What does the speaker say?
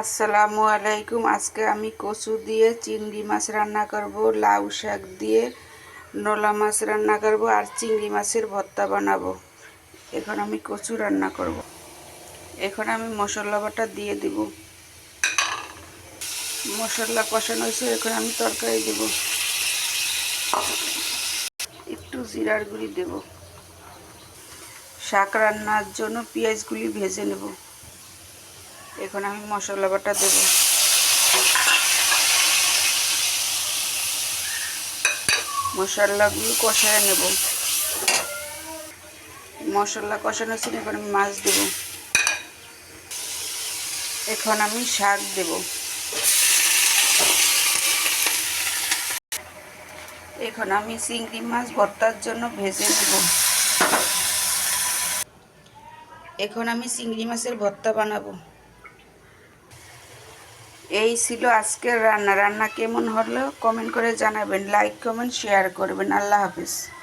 আসসালামু আলাইকুম। আজকে আমি কচু দিয়ে চিংড়ি মাছ রান্না করব, লাউ শাক দিয়ে নোলা মাছ রান্না করব আর চিংড়ি মাছের ভর্তা বানাবো। এখন আমি কচু রান্না করব। এখন আমি মশলা বাটা দিয়ে দিব। মশলা কষানো হয়েছে, এখন আমি তরকারি দেব। একটু জিরার গুঁড়ি দেব। শাক রান্নার জন্য পেঁয়াজগুলি ভেজে নেব। এখন আমি মশলা বাটা দেব। মশলাগুলো কষায় নেব। মশলা কষানো ছিল এখন আমি মাছ দেব। এখন আমি শাক দেব। এখন আমি চিংড়ি মাছ ভর্তার জন্য ভেজে নেব। এখন আমি চিংড়ি মাছের ভর্তা বানাবো। এই ছিল আজকের রান্না। রান্না কেমন হলো? কমেন্ট করে জানাবেন। লাইক, কমেন্ট শেয়ার করবেন। আল্লাহ হাফিজ।